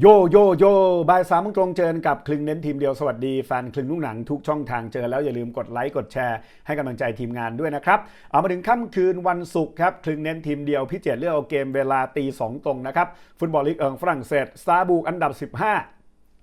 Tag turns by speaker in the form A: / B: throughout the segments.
A: โยโยโยบ่ายสามโมงตรงเจอกับคลึงเน้นทีมเดียวสวัสดีแฟนคลึงลูกหนังทุกช่องทางเจอแล้วอย่าลืมกดไลค์กดแชร์ให้กำลังใจทีมงานด้วยนะครับ เอามาถึงค่ำคืนวันศุกร์ครับคลึงเน้นทีมเดียวพี่เจตเลือกเอาเกมเวลาตีสองตรงนะครับ ฟุตบอลลีกเอิงฝรั่งเศสซาบูกอันดับ 15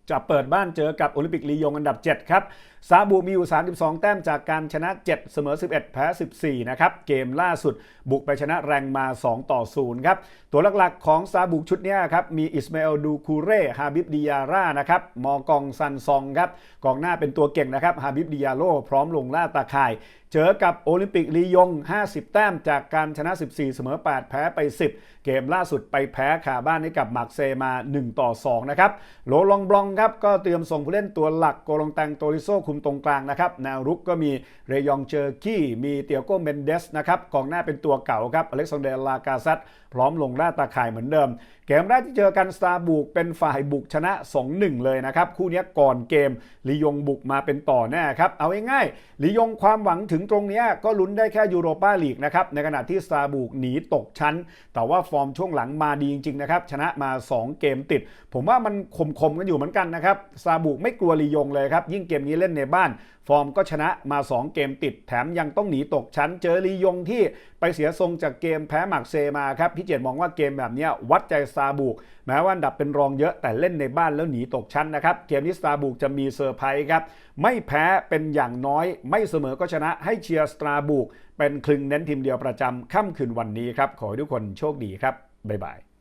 A: จะเปิดบ้านเจอกับโอลิมปิกลียงอันดับ 7 ครับ ซาบูมีอยู่ 32 แต้มจากการชนะ 7 เสมอ 11 แพ้ 14 นะครับ เกมล่าสุดบุกไปชนะแรงมา 2 ต่อ 0 ครับ ตัวหลักๆของซาบุกชุดนี้ครับ มีอิสมาเอลดูคูเร่ ฮาบิบดิยาร่า นะครับ มอกองซันซองครับ กองหน้าเป็นตัวเก่งนะครับ ฮาบิบดิยาโลพร้อมลงล่าตาข่าย เจอกับโอลิมปิกลียง 50 แต้มจากการชนะ 14 เสมอ 8 แพ้ไป 10 เกมล่าสุดไปแพ้ขาบ้านให้กับมาร์กเซมา 1 ต่อ 2 นะครับ โลลองบลองครับ ก็เตรียมส่งผู้เล่นตัวหลักโกลงแตงโตริโซคุมตรงกลางนะครับ แนวรุกก็มีเรยองเจอร์กี้ มีเตียโกเมนเดสนะครับ กองหน้าเป็นตัวเก่าครับอเล็กซานเดรลากาซัตพร้อมลงล่าตาข่ายเหมือนเดิม เกมแรกที่เจอกันสตาร์บุกเป็นฝ่ายบุกชนะ 2-1 เลยนะครับคู่นี้ก่อนเกมลียงบุกมาเป็นต่อแน่ครับเอาง่ายๆลียงความหวังถึงตรงนี้ก็ลุ้นได้แค่ยูโรปาลีกนะครับ ในขณะที่สตาบุกหนีตกชั้น แต่ว่าฟอร์มช่วงหลังมาดีจริงๆนะครับ ชนะมา 2 เกมติด ผมว่ามันคมๆกันอยู่เหมือนกันนะครับ ซาบุกไม่กลัวลียงเลยครับ ยิ่งเกมนี้เล่นในบ้าน ฟอร์มก็ชนะมา 2 เกมติด แถมยังต้องหนีตกชั้น เจอลียงที่ไปเสียทรงจากเกมแพ้หมักเซมาครับ พี่เจตมองว่าเกมแบบนี้วัดใจซาบุกแม้ว่าอันดับเป็นรองเยอะแต่เล่นในบ้านแล้วหนีตกชั้นนะครับ เกมนี้ซาบุกจะมีเซอร์ไพรส์ครับ ไม่แพ้เป็นอย่างน้อย ไม่เสมอก็ชนะใให้เชียร์สตราบุกเป็นคลึงเน้นทีมเดียวประจำค่ำคืนวันนี้ครับ ขอให้ทุกคนโชคดีครับ บ๊ายบาย